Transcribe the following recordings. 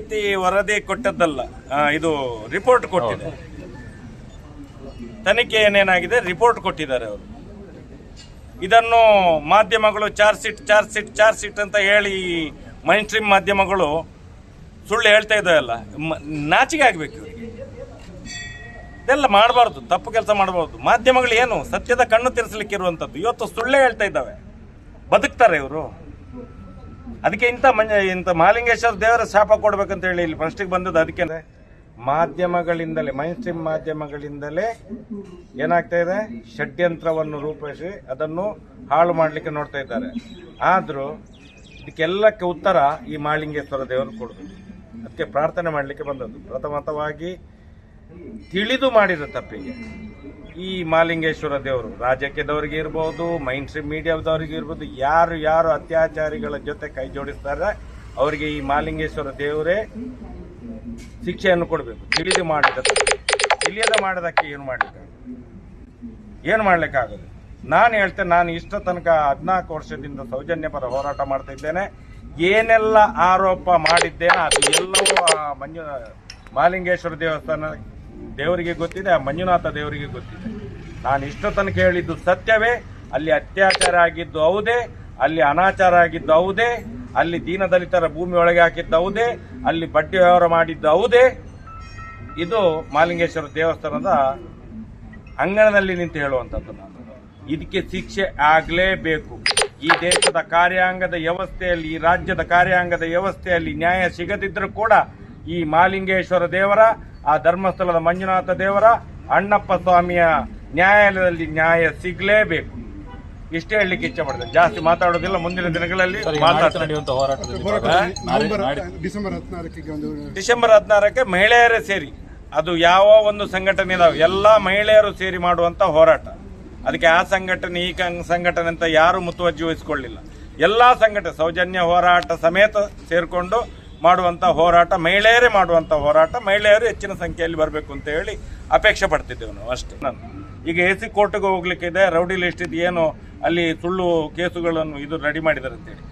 ಪಂಚಾಯಿತಿ ವರದಿ ಕೊಟ್ಟದ್ದಲ್ಲ. ಇದು ರಿಪೋರ್ಟ್ ಕೊಟ್ಟಿದೆ. ತನಿಖೆ ಏನೇನಾಗಿದೆ? ರಿಪೋರ್ಟ್ ಕೊಟ್ಟಿದ್ದಾರೆ ಅವರು. ಇದನ್ನು ಮಾಧ್ಯಮಗಳು charge sheet charge sheet charge sheet ಅಂತ ಹೇಳಿ ಮೈನ್ ಸ್ಟ್ರೀಮ್ ಮಾಧ್ಯಮಗಳು ಸುಳ್ಳು ಹೇಳ್ತಾ ಇದ್ದಾವಲ್ಲ ನಾಚಿಕೆ ಆಗ್ಬೇಕು ಇದೆಲ್ಲ ಮಾಡಬಾರ್ದು, ತಪ್ಪು ಕೆಲಸ ಮಾಡಬಾರ್ದು. ಮಾಧ್ಯಮಗಳು ಏನು ಸತ್ಯದ ಕಣ್ಣು ತಿರ್ಸಲಿಕ್ಕೆ ಇರುವಂಥದ್ದು ಇವತ್ತು ಸುಳ್ಳೇ ಹೇಳ್ತಾ ಇದ್ದಾವೆ. ಬದುಕ್ತಾರೆ ಇವರು. ಅದಕ್ಕೆ ಇಂಥ ಮಂಜ ಇಂಥ ಮಹಾಲಿಂಗೇಶ್ವರ ದೇವರ ಶಾಪ ಕೊಡ್ಬೇಕಂತ ಹೇಳಿ ಇಲ್ಲಿ ಫಸ್ಟಿಗೆ ಬಂದದ್ದು ಅದಕ್ಕೆ ಮಾಧ್ಯಮಗಳಿಂದಲೇ ಮೈನ್ ಸ್ಟ್ರೀಮ್ ಮಾಧ್ಯಮಗಳಿಂದಲೇ ಏನಾಗ್ತಾ ಇದೆ? ಷಡ್ಯಂತ್ರವನ್ನು ರೂಪಿಸಿ ಅದನ್ನು ಹಾಳು ಮಾಡಲಿಕ್ಕೆ ನೋಡ್ತಾ ಇದ್ದಾರೆ. ಆದರೂ ಇದಕ್ಕೆಲ್ಲಕ್ಕೆ ಉತ್ತರ ಈ ಮಾಲಿಂಗೇಶ್ವರ ದೇವರು ಕೊಡಬೇಕು. ಅದಕ್ಕೆ ಪ್ರಾರ್ಥನೆ ಮಾಡಲಿಕ್ಕೆ ಬಂದದ್ದು. ಪ್ರಥಮತವಾಗಿ ತಿಳಿದು ಮಾಡಿದ ತಪ್ಪಿಗೆ. ಈ ಮಾಲಿಂಗೇಶ್ವರ ದೇವರು ರಾಜಕೀಯದವ್ರಿಗೆ ಇರ್ಬೋದು ಮೈನ್ ಸ್ಟ್ರೀಮ್ ಮೀಡಿಯಾದವ್ರಿಗೆ ಇರ್ಬೋದು, ಯಾರು ಯಾರು ಅತ್ಯಾಚಾರಿಗಳ ಜೊತೆ ಕೈ ಜೋಡಿಸ್ತಾರೆ, ಅವರಿಗೆ ಈ ಮಾಲಿಂಗೇಶ್ವರ ದೇವರೇ ಶಿಕ್ಷೆಯನ್ನು ಕೊಡಬೇಕು. ತಿಳಿದು ಮಾಡಿದ. ತಿಳಿಯದೆ ಮಾಡೋದಕ್ಕೆ ಏನು ಮಾಡಲಿಕ್ಕೆ ಏನು ಮಾಡಲಿಕ್ಕಾಗದು ನಾನು ಹೇಳ್ತೇನೆ, ನಾನು ಇಷ್ಟ ತನಕ ಹದಿನಾಲ್ಕು ವರ್ಷದಿಂದ ಸೌಜನ್ಯ ಪರ ಹೋರಾಟ ಮಾಡ್ತಾ ಇದ್ದೇನೆ. ಏನೆಲ್ಲ ಆರೋಪ ಮಾಡಿದ್ದೇನೆ ಅದು ಎಲ್ಲವೂ ಮಂಜು ಮಾಲಿಂಗೇಶ್ವರ ದೇವಸ್ಥಾನ ದೇವರಿಗೆ ಗೊತ್ತಿದೆ, ಆ ಮಂಜುನಾಥ ದೇವರಿಗೆ ಗೊತ್ತಿದೆ. ನಾನು ಇಷ್ಟು ತನಕ ಹೇಳಿದ್ದು ಸತ್ಯವೇ, ಅಲ್ಲಿ ಅತ್ಯಾಚಾರ ಆಗಿದ್ದು ಹೌದೇ, ಅಲ್ಲಿ ಅನಾಚಾರ ಆಗಿದ್ದು ಹೌದೇ, ಅಲ್ಲಿ ದೀನದಲಿತರ ಭೂಮಿ ಒಳಗೆ ಹಾಕಿದ್ದು ಹೌದೇ, ಅಲ್ಲಿ ಬಡ್ಡಿ ವ್ಯವಹಾರ ಮಾಡಿದ್ದು ಹೌದೇ. ಇದು ಮಾಲಿಂಗೇಶ್ವರ ದೇವಸ್ಥಾನದ ಅಂಗಣದಲ್ಲಿ ನಿಂತು ಹೇಳುವಂಥದ್ದು ನಾನು. ಇದಕ್ಕೆ ಶಿಕ್ಷೆ ಆಗಲೇಬೇಕು. ಈ ದೇಶದ ಕಾರ್ಯಾಂಗದ ವ್ಯವಸ್ಥೆಯಲ್ಲಿ, ಈ ರಾಜ್ಯದ ಕಾರ್ಯಾಂಗದ ವ್ಯವಸ್ಥೆಯಲ್ಲಿ ನ್ಯಾಯ ಸಿಗದಿದ್ದರೂ ಕೂಡ ಈ ಮಾಲಿಂಗೇಶ್ವರ ದೇವರ ಆ ಧರ್ಮಸ್ಥಳದ ಮಂಜುನಾಥ ದೇವರ ಅಣ್ಣಪ್ಪ ಸ್ವಾಮಿಯ ನ್ಯಾಯಾಲಯದಲ್ಲಿ ನ್ಯಾಯ ಸಿಗಲೇಬೇಕು. ಇಷ್ಟೇ ಹೇಳಲಿಕ್ಕೆ ಇಚ್ಛೆ ಪಡ್ತೇನೆ ಜಾಸ್ತಿ ಮಾತಾಡೋದಿಲ್ಲ ಮುಂದಿನ ದಿನಗಳಲ್ಲಿ ಡಿಸೆಂಬರ್ ಹದಿನಾರಕ್ಕೆ ಒಂದು ಡಿಸೆಂಬರ್ ಹದಿನಾರಕ್ಕೆ ಮಹಿಳೆಯರೇ ಸೇರಿ. ಅದು ಯಾವ ಒಂದು ಸಂಘಟನೆ ಇದಾವೆ ಎಲ್ಲ ಮಹಿಳೆಯರು ಸೇರಿ ಮಾಡುವಂತ ಹೋರಾಟ. ಅದಕ್ಕೆ ಆ ಸಂಘಟನೆ ಈ ಸಂಘಟನೆ ಅಂತ ಯಾರು ಮುತುವರ್ಜಿ ವಹಿಸಿಕೊಳ್ಳಿಲ್ಲ. ಎಲ್ಲಾ ಸಂಘಟನೆ ಸೌಜನ್ಯ ಹೋರಾಟ ಸಮೇತ ಸೇರ್ಕೊಂಡು ಮಾಡುವಂತ ಹೋರಾಟ, ಮಹಿಳೆಯರೇ ಮಾಡುವಂತ ಹೋರಾಟ, ಮಹಿಳೆಯರು ಹೆಚ್ಚಿನ ಸಂಖ್ಯೆಯಲ್ಲಿ ಬರಬೇಕು ಅಂತ ಹೇಳಿ ಅಪೇಕ್ಷೆ ಪಡ್ತಿದ್ದೇವೆ ನಾವು ಅಷ್ಟೇ. ನಾನು ಈಗ ಎ ಸಿ ಕೋರ್ಟ್ಗೆ ಹೋಗ್ಲಿಕ್ಕಿದೆ ರೌಡಿ ಲಿಸ್ಟ್ ಇದು, ಏನು ಅಲ್ಲಿ ಸುಳ್ಳು ಕೇಸುಗಳನ್ನು ಇದು ರೆಡಿ ಮಾಡಿದ್ದಾರೆ ಅಂತೇಳಿ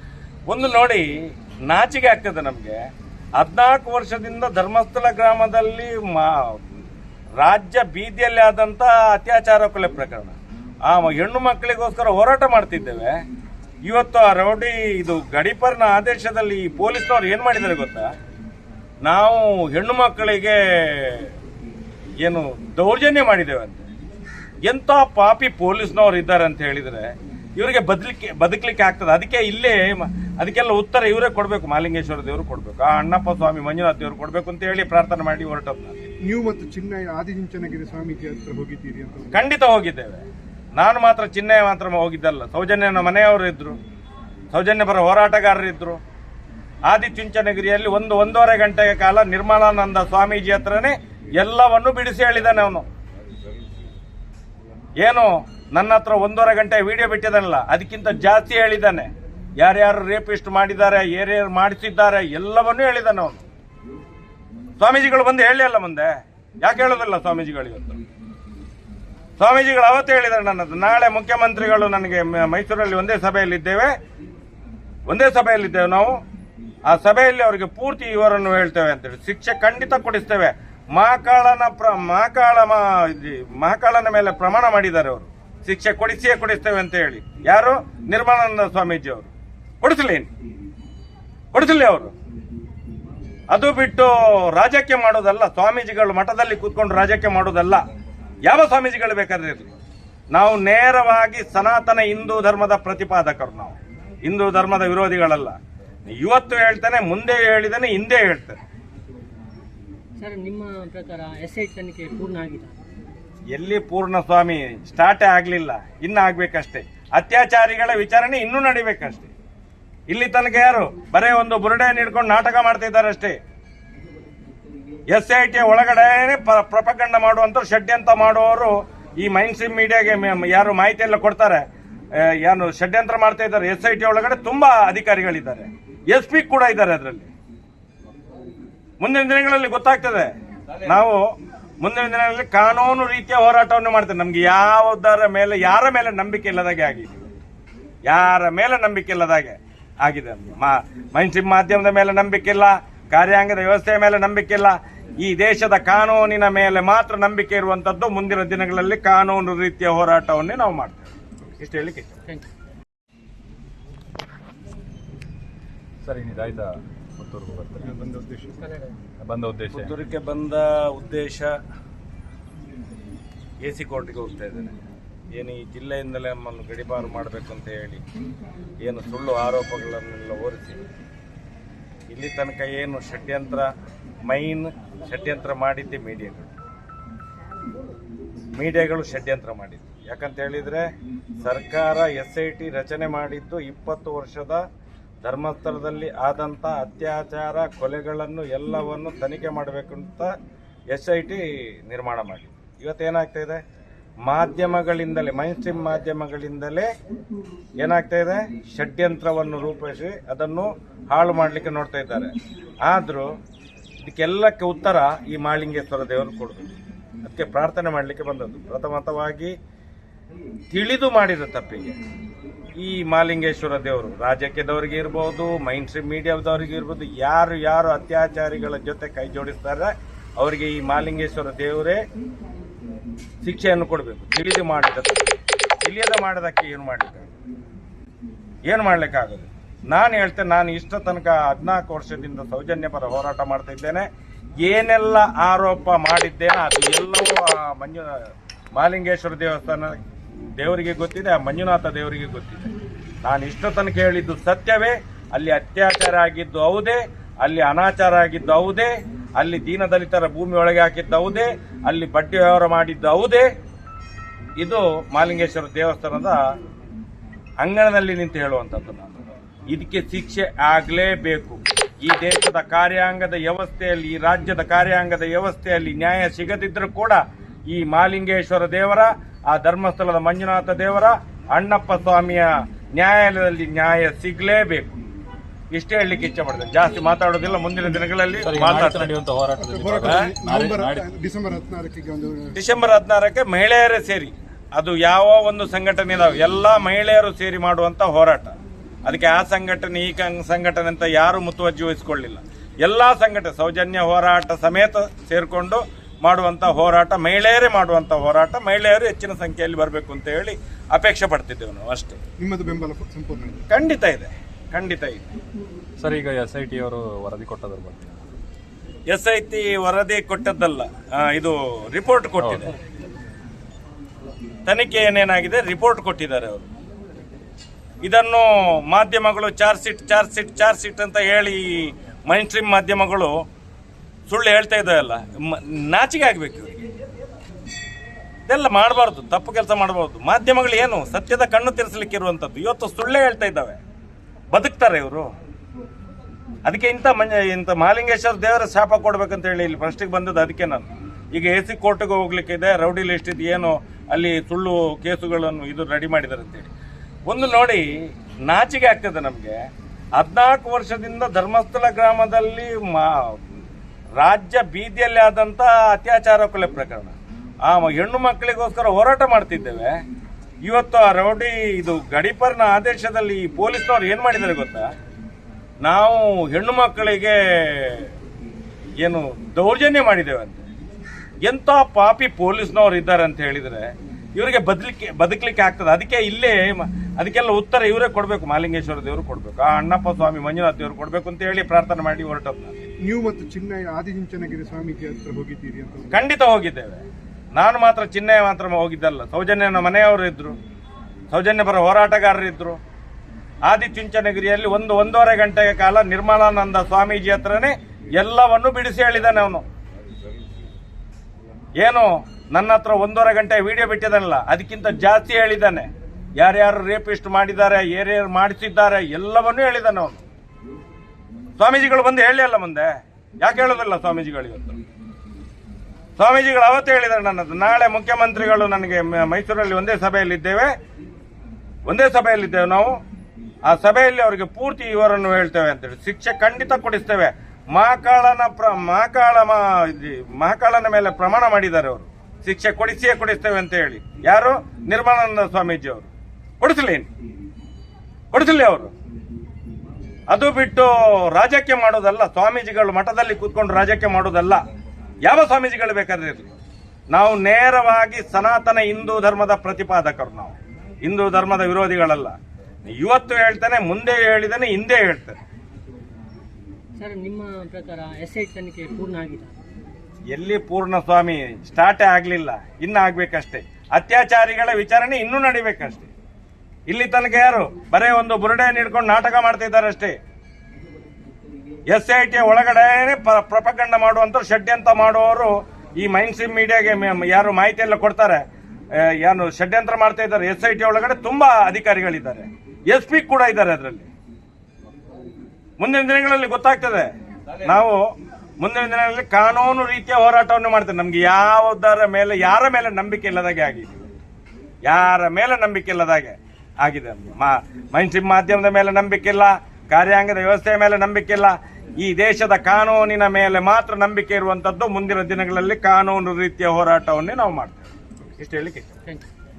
ಒಂದು ನೋಡಿ, ನಾಚಿಕೆ ಆಗ್ತದೆ ನಮಗೆ. ಹದಿನಾಲ್ಕು ವರ್ಷದಿಂದ ಧರ್ಮಸ್ಥಳ ಗ್ರಾಮದಲ್ಲಿ ಮಾ, ರಾಜ್ಯ ಬೀದಿಯಲ್ಲಿ ಆದಂತ ಅತ್ಯಾಚಾರ ಕೊಲೆ ಪ್ರಕರಣ. ಆ ಹೆಣ್ಣು ಮಕ್ಕಳಿಗೋಸ್ಕರ ಹೋರಾಟ ಮಾಡ್ತಿದ್ದೇವೆ. ಇವತ್ತು ಆ ರೌಡಿ ಇದು ಗಡಿಪರ್ನ ಆದೇಶದಲ್ಲಿ ಈ ಪೊಲೀಸ್ನವ್ರು ಏನು ಮಾಡಿದ್ದಾರೆ ಗೊತ್ತಾ? ನಾವು ಹೆಣ್ಣು ಮಕ್ಕಳಿಗೆ ಏನು ದೌರ್ಜನ್ಯ ಮಾಡಿದ್ದೇವೆ ಅಂತ. ಎಂತ ಪಾಪಿ ಪೊಲೀಸ್ನವ್ರು ಇದ್ದಾರೆ ಅಂತ ಹೇಳಿದ್ರೆ ಇವರಿಗೆ ಬದಲಿಕ್ಕೆ ಬದುಕಲಿಕ್ಕೆ ಆಗ್ತದೆ. ಅದಕ್ಕೆ ಇಲ್ಲೇ ಅದಕ್ಕೆಲ್ಲ ಉತ್ತರ ಇವರೇ ಕೊಡಬೇಕು ಮಾಲಿಂಗೇಶ್ವರ ದೇವರು ಕೊಡಬೇಕು ಆ ಅಣ್ಣಪ್ಪ ಸ್ವಾಮಿ ಮಂಜುನಾಥ ದೇವರು ಕೊಡಬೇಕು ಅಂತ ಹೇಳಿ ಪ್ರಾರ್ಥನೆ ಮಾಡಿ ಹೊರಟದ್ದು. ನೀವು ಮತ್ತು ಚಿನ್ನ ಆದಿಚುಂಚನಗಿರಿ ಸ್ವಾಮೀಜಿ ಹತ್ರ ಹೋಗಿದ್ದೀರಿ ಅಂತ. ಖಂಡಿತ ಹೋಗಿದ್ದೇವೆ. ನಾನು ಮಾತ್ರ ಚಿನ್ನಯ್ಯ ಮಾತ್ರ ಹೋಗಿದ್ದಲ್ಲ. ಸೌಜನ್ಯನ ಮನೆಯವರು ಇದ್ರು. ಸೌಜನ್ಯ ಪರ ಹೋರಾಟಗಾರರು ಇದ್ರು ಆದಿಚುಂಚನಗಿರಿಯಲ್ಲಿ ಒಂದು ಒಂದೂವರೆ ಗಂಟೆಯ ಕಾಲ ನಿರ್ಮಲಾನಂದ ಸ್ವಾಮೀಜಿ ಹತ್ರನೇ ಎಲ್ಲವನ್ನು ಬಿಡಿಸಿ ಹೇಳಿದ್ದಾನೆ ಅವನು. ಏನು, ನನ್ನ ಹತ್ರ ಒಂದೂವರೆ ಗಂಟೆ ವಿಡಿಯೋ ಬಿಟ್ಟಿದ್ದಾನಲ್ಲ, ಅದಕ್ಕಿಂತ ಜಾಸ್ತಿ ಹೇಳಿದ್ದಾನೆ ಯಾರ್ಯಾರು ರೇಪಿಸ್ಟ್ ಮಾಡಿದ್ದಾರೆ ಯಾರ್ಯಾರು ಮಾಡಿಸಿದ್ದಾರೆ, ಎಲ್ಲವನ್ನೂ ಹೇಳಿದ್ದಾನೆ ಅವನು. ಸ್ವಾಮೀಜಿಗಳು ಬಂದು ಹೇಳಿ ಅಲ್ಲ ಮುಂದೆ. ಯಾಕೆ ಹೇಳೋದಿಲ್ಲ ಸ್ವಾಮೀಜಿಗಳು ಸ್ವಾಮೀಜಿಗಳು ಅವತ್ತು ಹೇಳಿದ್ದಾರೆ ನನ್ನದು. ನಾಳೆ ಮುಖ್ಯಮಂತ್ರಿಗಳು ನನಗೆ ಮೈಸೂರಲ್ಲಿ ಒಂದೇ ಸಭೆಯಲ್ಲಿದ್ದೇವೆ. ಒಂದೇ ಸಭೆಯಲ್ಲಿದ್ದೇವೆ ನಾವು. ಆ ಸಭೆಯಲ್ಲಿ ಅವರಿಗೆ ಪೂರ್ತಿ ವಿವರನ್ನು ಹೇಳ್ತೇವೆ ಅಂತೇಳಿ ಶಿಕ್ಷೆ ಖಂಡಿತ ಕೊಡಿಸ್ತೇವೆ. ಮಹಾಕಾಳನ ಪ್ರ ಮಹಾಕಾಳ ಮಹಾಕಾಳನ ಮೇಲೆ ಪ್ರಮಾಣ ಮಾಡಿದ್ದಾರೆ ಅವರು. ಶಿಕ್ಷೆ ಕೊಡಿಸಿಯೇ ಕೊಡಿಸ್ತೇವೆ ಅಂತ ಹೇಳಿ. ಯಾರು? ನಿರ್ಮಲಾನಂದ ಸ್ವಾಮೀಜಿ ಅವರು. ಕೊಡಿಸಲಿ. ಕೊಡಿಸಲಿ ಅವರು. ಅದು ಬಿಟ್ಟು ರಾಜಕೀಯ ಮಾಡೋದಲ್ಲ. ಸ್ವಾಮೀಜಿಗಳು ಮಠದಲ್ಲಿ ಕೂತ್ಕೊಂಡು ರಾಜಕೀಯ ಮಾಡೋದಲ್ಲ. ಯಾವ ಸ್ವಾಮೀಜಿಗಳು ಬೇಕಾದ್ರೆ ಇರಲಿ. ನಾವು ನೇರವಾಗಿ ಸನಾತನ ಹಿಂದೂ ಧರ್ಮದ ಪ್ರತಿಪಾದಕರು ನಾವು. ಹಿಂದೂ ಧರ್ಮದ ವಿರೋಧಿಗಳಲ್ಲ. ಇವತ್ತು ಹೇಳ್ತಾನೆ ಮುಂದೆ ಹೇಳಿದಾನೆ ಹಿಂದೆ ಹೇಳ್ತಾನೆ. ಸರ್ ನಿಮ್ಮ ಪ್ರಕಾರ ಎಸ್ ಐ ತನಿಖೆ ಪೂರ್ಣ ಆಗಿದೆ? ಎಲ್ಲಿ ಪೂರ್ಣ ಸ್ವಾಮಿ? ಸ್ಟಾರ್ಟೇ ಆಗ್ಲಿಲ್ಲ. ಇನ್ನು ಆಗ್ಬೇಕಷ್ಟೇ. ಅತ್ಯಾಚಾರಿಗಳ ವಿಚಾರಣೆ ಇನ್ನೂ ನಡಿಬೇಕಷ್ಟೇ. ಇಲ್ಲಿ ತನಕ ಯಾರು? ಬರೇ ಒಂದು ಬುರುಡೆ ನೀಡ್ಕೊಂಡು ನಾಟಕ ಮಾಡ್ತಿದ್ದಾರೆ ಅಷ್ಟೇ ಎಸ್ ಐ ಟಿ ಒಳಗಡೆ ಪ್ರಪಗಂಡ ಮಾಡುವಂತ ಷಡ್ಯಂತ್ರ ಮಾಡುವವರು ಈ ಮೈನ್ ಸ್ಟ್ರೀಮ್ ಮೀಡಿಯಾಗೆ ಯಾರು ಮಾಹಿತಿ ಎಲ್ಲ ಕೊಡ್ತಾರೆ ಯಾರು ಷಡ್ಯಂತ್ರ ಮಾಡ್ತಾ ಇದ್ದಾರೆ, ಎಸ್ ಐ ಟಿ ಒಳಗಡೆ ತುಂಬಾ ಅಧಿಕಾರಿಗಳಿದ್ದಾರೆ. ಎಸ್ ಪಿ ಕೂಡ ಇದ್ದಾರೆ ಅದರಲ್ಲಿ. ಮುಂದಿನ ದಿನಗಳಲ್ಲಿ ಗೊತ್ತಾಗ್ತದೆ. ನಾವು ಮುಂದಿನ ದಿನಗಳಲ್ಲಿ ಕಾನೂನು ರೀತಿಯ ಹೋರಾಟವನ್ನು ಮಾಡ್ತೇವೆ. ನಮ್ಗೆ ಯಾವುದರ ಮೇಲೆ, ಯಾರ ಮೇಲೆ ನಂಬಿಕೆ ಇಲ್ಲದಾಗೆ ಆಗಿದೆ ಯಾರ ಮೇಲೆ ನಂಬಿಕೆ ಇಲ್ಲದಾಗೆ ಆಗಿದೆ. ಮೈನ್ಸಿಮ್ ಮಾಧ್ಯಮದ ಮೇಲೆ ನಂಬಿಕೆ ಇಲ್ಲ, ಕಾರ್ಯಾಂಗದ ವ್ಯವಸ್ಥೆಯ ಮೇಲೆ ನಂಬಿಕೆ ಇಲ್ಲ ಈ ದೇಶದ ಕಾನೂನಿನ ಮೇಲೆ ಮಾತ್ರ ನಂಬಿಕೆ ಇರುವಂತದ್ದು ಮುಂದಿನ ದಿನಗಳಲ್ಲಿ ಕಾನೂನು ರೀತಿಯ ಹೋರಾಟವನ್ನೇ ನಾವು ಮಾಡ್ತೇವೆ. ಇಷ್ಟು ಹೇಳಿಕೆ ಇಷ್ಟ. ಥ್ಯಾಂಕ್ ಯು ಸರ್ ಕನ್ನಡ ಬಂದ ಉದ್ದೇಶ. ಪುತ್ತೂರಿಗೆ ಬಂದ ಉದ್ದೇಶ ಎ ಸಿ ಕೋರ್ಟ್ಗೆ ಹೋಗ್ತಾ ಇದ್ದೇನೆ. ಏನು ಈ ಜಿಲ್ಲೆಯಿಂದಲೇ ನಮ್ಮನ್ನು ಗಡಿಪಾರು ಮಾಡಬೇಕು ಅಂತ ಹೇಳಿ ಏನು ಸುಳ್ಳು ಆರೋಪಗಳನ್ನೆಲ್ಲ ಹೊರಿಸಿ ಇಲ್ಲಿ ತನಕ ಏನು ಷಡ್ಯಂತ್ರ ಮೈನ್ ಷಡ್ಯಂತ್ರ ಮಾಡಿದ್ದೆ ಮೀಡಿಯಾಗಳು. ಮೀಡಿಯಾಗಳು ಷಡ್ಯಂತ್ರ ಮಾಡಿದ್ದು. ಯಾಕಂತ ಹೇಳಿದ್ರೆ, ಸರ್ಕಾರ ಎಸ್ ಐ ಟಿ ರಚನೆ ಮಾಡಿದ್ದು ಇಪ್ಪತ್ತು ವರ್ಷದ ಧರ್ಮಸ್ಥಳದಲ್ಲಿ ಆದಂಥ ಅತ್ಯಾಚಾರ ಕೊಲೆಗಳನ್ನು ಎಲ್ಲವನ್ನು ತನಿಖೆ ಮಾಡಬೇಕು ಅಂತ ಎಸ್ ಐ ಟಿ ನಿರ್ಮಾಣ ಮಾಡಿ ಇವತ್ತೇನಾಗ್ತಾ ಇದೆ? ಮಾಧ್ಯಮಗಳಿಂದಲೇ ಮೈನ್ ಸ್ಟ್ರೀಮ್ ಮಾಧ್ಯಮಗಳಿಂದಲೇ ಏನಾಗ್ತಾ ಇದೆ? ಷಡ್ಯಂತ್ರವನ್ನು ರೂಪಿಸಿ ಅದನ್ನು ಹಾಳು ಮಾಡಲಿಕ್ಕೆ ನೋಡ್ತಾ ಇದ್ದಾರೆ. ಆದರೂ ಇದಕ್ಕೆಲ್ಲಕ್ಕೆ ಉತ್ತರ ಈ ಮಾಳಿಂಗೇಶ್ವರ ದೇವರು ಕೊಡೋದು. ಅದಕ್ಕೆ ಪ್ರಾರ್ಥನೆ ಮಾಡಲಿಕ್ಕೆ ಬಂದದ್ದು. ಪ್ರಥಮತವಾಗಿ ತಿಳಿದು ಮಾಡಿದ ತಪ್ಪಿಗೆ. ಈ ಮಾಲಿಂಗೇಶ್ವರ ದೇವರು ರಾಜಕೀಯದವರಿಗೆ ಇರ್ಬೋದು ಮೈನ್ ಸ್ಟ್ರೀಮ್ ಮೀಡಿಯಾದವರಿಗೆ ಇರ್ಬೋದು, ಯಾರು ಯಾರು ಅತ್ಯಾಚಾರಿಗಳ ಜೊತೆ ಕೈ ಜೋಡಿಸ್ತಾರೆ, ಅವರಿಗೆ ಈ ಮಾಲಿಂಗೇಶ್ವರ ದೇವರೇ ಶಿಕ್ಷೆಯನ್ನು ಕೊಡಬೇಕು. ತಿಳಿದು ಮಾಡಿದ ತಿಳಿಯದ ಮಾಡಿದಕ್ಕೆ ಏನು ಮಾಡಲಿಕ್ಕೆ ಏನು ಮಾಡಲಿಕ್ಕಾಗದು ನಾನು ಹೇಳ್ತೇನೆ ನಾನು ಇಷ್ಟ ತನಕ ಹದಿನಾಲ್ಕು ವರ್ಷದಿಂದ ಸೌಜನ್ಯ ಪರ ಹೋರಾಟ ಮಾಡ್ತಾ ಇದ್ದೇನೆ. ಏನೆಲ್ಲ ಆರೋಪ ಮಾಡಿದ್ದೇನೆ ಅದು ಎಲ್ಲವೂ ಆ ಮಂಜು ಮಾಲಿಂಗೇಶ್ವರ ದೇವಸ್ಥಾನ ದೇವರಿಗೆ ಗೊತ್ತಿದೆ, ಆ ಮಂಜುನಾಥ ದೇವರಿಗೆ ಗೊತ್ತಿದೆ. ನಾನು ಇಷ್ಟ ತನಕ ಹೇಳಿದ್ದು ಸತ್ಯವೇ. ಅಲ್ಲಿ ಅತ್ಯಾಚಾರ ಆಗಿದ್ದು ಹೌದೇ, ಅಲ್ಲಿ ಅನಾಚಾರ ಆಗಿದ್ದು ಹೌದೇ. ಅಲ್ಲಿ ದೀನದಲಿತರ ಭೂಮಿ ಒಳಗೆ ಹಾಕಿದ್ದ ಹೌದೇ, ಅಲ್ಲಿ ಬಡ್ಡಿ ವ್ಯವಹಾರ ಮಾಡಿದ್ದ ಹೌದೇ. ಇದು ಮಾಲಿಂಗೇಶ್ವರ ದೇವಸ್ಥಾನದ ಅಂಗಣದಲ್ಲಿ ನಿಂತು ಹೇಳುವಂಥದ್ದು ನಾನು. ಇದಕ್ಕೆ ಶಿಕ್ಷೆ ಆಗಲೇಬೇಕು. ಈ ದೇಶದ ಕಾರ್ಯಾಂಗದ ವ್ಯವಸ್ಥೆಯಲ್ಲಿ, ಈ ರಾಜ್ಯದ ಕಾರ್ಯಾಂಗದ ವ್ಯವಸ್ಥೆಯಲ್ಲಿ ನ್ಯಾಯ ಸಿಗದಿದ್ದರೂ ಕೂಡ ಈ ಮಾಲಿಂಗೇಶ್ವರ ದೇವರ, ಆ ಧರ್ಮಸ್ಥಳದ ಮಂಜುನಾಥ ದೇವರ, ಅಣ್ಣಪ್ಪ ಸ್ವಾಮಿಯ ನ್ಯಾಯಾಲಯದಲ್ಲಿ ನ್ಯಾಯ ಸಿಗಲೇಬೇಕು. ಇಷ್ಟೇ ಹೇಳಲಿಕ್ಕೆ ಇಚ್ಛೆ ಪಡ್ತೇನೆ. ಜಾಸ್ತಿ ಮಾತಾಡೋದಿಲ್ಲ ಮುಂದಿನ ದಿನಗಳಲ್ಲಿ ಡಿಸೆಂಬರ್ ಹದಿನಾರಕ್ಕೆ ಒಂದು ಡಿಸೆಂಬರ್ ಹದಿನಾರಕ್ಕೆ ಮಹಿಳೆಯರೇ ಸೇರಿ ಅದು ಯಾವ ಒಂದು ಸಂಘಟನೆ ಇದಾವೆ ಎಲ್ಲ ಮಹಿಳೆಯರು ಸೇರಿ ಮಾಡುವಂತ ಹೋರಾಟ. ಅದಕ್ಕೆ ಆ ಸಂಘಟನೆ ಈ ಕಂ- ಸಂಘಟನೆ ಅಂತ ಯಾರು ಮುತುವರ್ಜಿ ವಹಿಸಿಕೊಳ್ಳಿಲ್ಲ. ಎಲ್ಲಾ ಸಂಘಟನೆ ಸೌಜನ್ಯ ಹೋರಾಟ ಸಮೇತ ಸೇರಿಕೊಂಡು ಮಾಡುವಂತ ಹೋರಾಟ ಮಹಿಳೆಯರೇ ಮಾಡುವಂತ ಹೋರಾಟ ಮಹಿಳೆಯರು ಹೆಚ್ಚಿನ ಸಂಖ್ಯೆಯಲ್ಲಿ ಬರಬೇಕು ಅಂತ ಹೇಳಿ ಅಪೇಕ್ಷೆ ಪಡ್ತಿದ್ದೇವೆ ನಾವು ಅಷ್ಟೇ. ನಿಮ್ಮದು ಬೆಂಬಲ ಸಂಪೂರ್ಣ ಖಂಡಿತ ಇದೆ. ಖಂಡಿತ ಇದೆ. ಸರ್ ಈಗ ಎಸ್ ಐ ಟಿ ಅವರು ವರದಿ ಕೊಟ್ಟದ್ರ ಬಗ್ಗೆ. ಎಸ್ ಐ ಟಿ ವರದಿ ಕೊಟ್ಟದ್ದಲ್ಲ ಆ, ಇದು ರಿಪೋರ್ಟ್ ಕೊಟ್ಟಿದೆ. ತನಿಖೆ ಏನೇನಾಗಿದೆ ರಿಪೋರ್ಟ್ ಕೊಟ್ಟಿದ್ದಾರೆ ಅವರು. ಇದನ್ನು ಮಾಧ್ಯಮಗಳು charge sheet charge sheet charge sheet ಅಂತ ಹೇಳಿ ಮೈನ್ ಸ್ಟ್ರೀಮ್ ಮಾಧ್ಯಮಗಳು ಸುಳ್ಳು ಹೇಳ್ತಾ ಇದ್ದಾವಲ್ಲ ಮ- ನಾಚಿಕೆ ಆಗ್ಬೇಕು ಇವರಿಗೆ. ಇದೆಲ್ಲ ಮಾಡಬಾರ್ದು ತಪ್ಪು ಕೆಲಸ ಮಾಡಬಾರ್ದು. ಮಾಧ್ಯಮಗಳು ಏನು ಸತ್ಯದ ಕಣ್ಣು ತಿರ್ಸ್ಲಿಕ್ಕೆ ಇರುವಂಥದ್ದು ಇವತ್ತು ಸುಳ್ಳೇ ಹೇಳ್ತಾ ಇದ್ದಾವೆ. ಬದುಕ್ತಾರೆ ಇವರು. ಅದಕ್ಕೆ ಇಂಥ ಮಂಜ ಇಂಥ ಮಹಾಲಿಂಗೇಶ್ವರ ದೇವರ ಶಾಪ ಕೊಡ್ಬೇಕಂತ ಹೇಳಿ ಇಲ್ಲಿ ಫಸ್ಟಿಗೆ ಬಂದದ್ದು ಅದಕ್ಕೆ ನಾನು. ಈಗ ಎ ಸಿ ಕೋರ್ಟ್ಗೆ ಹೋಗ್ಲಿಕ್ಕೆ ಇದೆ, ರೌಡಿ ಲಿಸ್ಟ್ ಇದು ಏನು, ಅಲ್ಲಿ ಸುಳ್ಳು ಕೇಸುಗಳನ್ನು ಇದು ರೆಡಿ ಮಾಡಿದ್ದಾರೆ ಅಂತೇಳಿ ಒಂದು ನೋಡಿ, ನಾಚಿಕೆ ಆಗ್ತದೆ ನಮಗೆ. ಹದಿನಾಲ್ಕು ವರ್ಷದಿಂದ ಧರ್ಮಸ್ಥಳ ಗ್ರಾಮದಲ್ಲಿ ಮಾ, ರಾಜ್ಯ ಬೀದಿಯಲ್ಲಿ ಆದಂಥ ಅತ್ಯಾಚಾರ ಕೊಲೆ ಪ್ರಕರಣ. ಆ ಹೆಣ್ಣು ಮಕ್ಕಳಿಗೋಸ್ಕರ ಹೋರಾಟ ಮಾಡ್ತಿದ್ದೇವೆ. ಇವತ್ತು ಆ ರೌಡಿ ಇದು ಗಡಿಪರ್ನ ಆದೇಶದಲ್ಲಿ ಈ ಪೊಲೀಸ್ನವ್ರು ಏನು ಮಾಡಿದ್ದಾರೆ ಗೊತ್ತಾ? ನಾವು ಹೆಣ್ಣು ಮಕ್ಕಳಿಗೆ ಏನು ದೌರ್ಜನ್ಯ ಮಾಡಿದ್ದೇವೆ ಅಂತ. ಎಂಥ ಪಾಪಿ ಪೊಲೀಸ್ನವ್ರು ಇದ್ದಾರೆ ಅಂತ ಹೇಳಿದ್ರೆ ಇವರಿಗೆ ಬದಲಿಕ್ಕೆ ಬದುಕಲಿಕ್ಕೆ ಆಗ್ತದೆ. ಅದಕ್ಕೆ ಇಲ್ಲೇ ಅದಕ್ಕೆಲ್ಲ ಉತ್ತರ ಇವರೇ ಕೊಡಬೇಕು. ಮಾಲಿಂಗೇಶ್ವರ ದೇವರು ಕೊಡಬೇಕು. ಆ ಅಣ್ಣಪ್ಪ ಸ್ವಾಮಿ ಮಂಜುನಾಥ್ ದೇವರು ಕೊಡಬೇಕು ಅಂತ ಹೇಳಿ ಪ್ರಾರ್ಥನೆ ಮಾಡಿ ಹೊರಟದ್ದು. ನೀವು ಮತ್ತು ಚಿನ್ನ ಆದಿಚುಂಚನಗಿರಿ ಸ್ವಾಮೀಜಿ ಹತ್ರ ಹೋಗಿದ್ದೀರಿ ಅಂತ. ಖಂಡಿತ ಹೋಗಿದ್ದೇವೆ. ನಾನು ಮಾತ್ರ ಚಿನ್ನಯ್ಯ ಮಾತ್ರ ಹೋಗಿದ್ದಲ್ಲ. ಸೌಜನ್ಯನ ಮನೆಯವರು ಇದ್ರು. ಸೌಜನ್ಯ ಪರ ಹೋರಾಟಗಾರರು ಇದ್ರು ಆದಿಚುಂಚನಗಿರಿಯಲ್ಲಿ ಒಂದು ಒಂದೂವರೆ ಗಂಟೆಯ ಕಾಲ ನಿರ್ಮಲಾನಂದ ಸ್ವಾಮೀಜಿ ಹತ್ರನೇ ಎಲ್ಲವನ್ನು ಬಿಡಿಸಿ ಹೇಳಿದ್ದಾನೆ ಅವನು. ಏನು, ನನ್ನ ಹತ್ರ ಒಂದೂವರೆ ಗಂಟೆ ವಿಡಿಯೋ ಬಿಟ್ಟಿದ್ದಾನಲ್ಲ, ಅದಕ್ಕಿಂತ ಜಾಸ್ತಿ ಹೇಳಿದ್ದಾನೆ ಯಾರ್ಯಾರು ರೇಪಿಸ್ಟ್ ಮಾಡಿದ್ದಾರೆ ಯಾರ್ಯಾರು ಮಾಡಿಸಿದ್ದಾರೆ, ಎಲ್ಲವನ್ನೂ ಹೇಳಿದ್ದಾನೆ ಅವನು. ಸ್ವಾಮೀಜಿಗಳು ಬಂದು ಹೇಳಿ ಅಲ್ಲ ಮುಂದೆ. ಯಾಕೆ ಹೇಳೋದಿಲ್ಲ ಸ್ವಾಮೀಜಿಗಳು ಇವತ್ತು ಸ್ವಾಮೀಜಿಗಳು ಅವತ್ತು ಹೇಳಿದ್ದಾರೆ ನನ್ನದು. ನಾಳೆ ಮುಖ್ಯಮಂತ್ರಿಗಳು ನನಗೆ ಮೈಸೂರಲ್ಲಿ ಒಂದೇ ಸಭೆಯಲ್ಲಿದ್ದೇವೆ. ಒಂದೇ ಸಭೆಯಲ್ಲಿದ್ದೇವೆ ನಾವು. ಆ ಸಭೆಯಲ್ಲಿ ಅವರಿಗೆ ಪೂರ್ತಿ ಇವರನ್ನು ಹೇಳ್ತೇವೆ ಅಂತೇಳಿ ಶಿಕ್ಷೆ ಖಂಡಿತ ಕೊಡಿಸ್ತೇವೆ. ಮಹಾಕಾಳನ ಪ್ರ, ಮಹಾಕಾಳ ಮಹಾಕಾಳನ ಮೇಲೆ ಪ್ರಮಾಣ ಮಾಡಿದ್ದಾರೆ ಅವರು. ಶಿಕ್ಷೆ ಕೊಡಿಸಿಯೇ ಕೊಡಿಸ್ತೇವೆ ಅಂತ ಹೇಳಿ. ಯಾರು? ನಿರ್ಮಲಾನಂದ ಸ್ವಾಮೀಜಿ ಅವರು. ಕೊಡಿಸಲಿ. ಕೊಡಿಸಲಿ ಅವರು. ಅದು ಬಿಟ್ಟು ರಾಜಕೀಯ ಮಾಡೋದಲ್ಲ. ಸ್ವಾಮೀಜಿಗಳು ಮಠದಲ್ಲಿ ಕೂತ್ಕೊಂಡು ರಾಜಕೀಯ ಮಾಡೋದಲ್ಲ. ಯಾವ ಸ್ವಾಮೀಜಿಗಳು ಬೇಕಾದ್ರೆ ಇರಲಿ. ನಾವು ನೇರವಾಗಿ ಸನಾತನ ಹಿಂದೂ ಧರ್ಮದ ಪ್ರತಿಪಾದಕರು ನಾವು. ಹಿಂದೂ ಧರ್ಮದ ವಿರೋಧಿಗಳಲ್ಲ. ಇವತ್ತು ಹೇಳ್ತಾನೆ ಮುಂದೆ ಹೇಳಿದಾನೆ ಹಿಂದೆ ಹೇಳ್ತಾನೆ. ಸರ್ ನಿಮ್ಮ ಪ್ರಕಾರ ಎಸ್ ಐ ತನಿಖೆ ಪೂರ್ಣ ಆಗಿದೆ? ಎಲ್ಲಿ ಪೂರ್ಣ ಸ್ವಾಮಿ ಸ್ಟಾರ್ಟೇ ಆಗ್ಲಿಲ್ಲ. ಇನ್ನ ಆಗ್ಬೇಕಷ್ಟೇ. ಅತ್ಯಾಚಾರಿಗಳ ವಿಚಾರಣೆ ಇನ್ನೂ ನಡಿಬೇಕಷ್ಟೇ. ಇಲ್ಲಿ ತನಕ ಯಾರು? ಬರೇ ಒಂದು ಬುರುಡೆ ನೀಡ್ಕೊಂಡು ನಾಟಕ ಮಾಡ್ತಿದ್ದಾರೆ ಅಷ್ಟೇ ಎಸ್ ಐ ಟಿ ಒಳಗಡೆ ಪ್ರಪಗಂಡ ಮಾಡುವಂತ ಷಡ್ಯಂತ್ರ ಮಾಡುವವರು ಈ ಮೈನ್ ಸ್ಟ್ರೀಮ್ ಮೀಡಿಯಾಗೆ ಯಾರು ಮಾಹಿತಿ ಎಲ್ಲ ಕೊಡ್ತಾರೆ ಯಾರು ಷಡ್ಯಂತ್ರ ಮಾಡ್ತಾ ಇದ್ದಾರೆ. ಎಸ್ ಐ ಟಿ ಒಳಗಡೆ ತುಂಬಾ ಅಧಿಕಾರಿಗಳಿದ್ದಾರೆ. ಎಸ್ ಪಿ ಕೂಡ ಇದ್ದಾರೆ ಅದರಲ್ಲಿ. ಮುಂದಿನ ದಿನಗಳಲ್ಲಿ ಗೊತ್ತಾಗ್ತದೆ. ನಾವು ಮುಂದಿನ ದಿನಗಳಲ್ಲಿ ಕಾನೂನು ರೀತಿಯ ಹೋರಾಟವನ್ನು ಮಾಡ್ತೇವೆ. ನಮ್ಗೆ ಯಾವುದರ ಮೇಲೆ, ಯಾರ ಮೇಲೆ ನಂಬಿಕೆ ಇಲ್ಲದಾಗೆ ಆಗಿದೆ ಯಾರ ಮೇಲೆ ನಂಬಿಕೆ ಇಲ್ಲದಾಗೆ ಆಗಿದೆ. ಮೈನ್ಸಿಮ್ ಮಾಧ್ಯಮದ ಮೇಲೆ ನಂಬಿಕೆ ಇಲ್ಲ, ಕಾರ್ಯಾಂಗದ ವ್ಯವಸ್ಥೆಯ ಮೇಲೆ ನಂಬಿಕೆ ಇಲ್ಲ. ಈ ದೇಶದ ಕಾನೂನಿನ ಮೇಲೆ ಮಾತ್ರ ನಂಬಿಕೆ ಇರುವಂತದ್ದು ಮುಂದಿನ ದಿನಗಳಲ್ಲಿ ಕಾನೂನು ರೀತಿಯ ಹೋರಾಟವನ್ನೇ ನಾವು ಮಾಡ್ತೇವೆ. ಇಷ್ಟು ಹೇಳಿಕೆ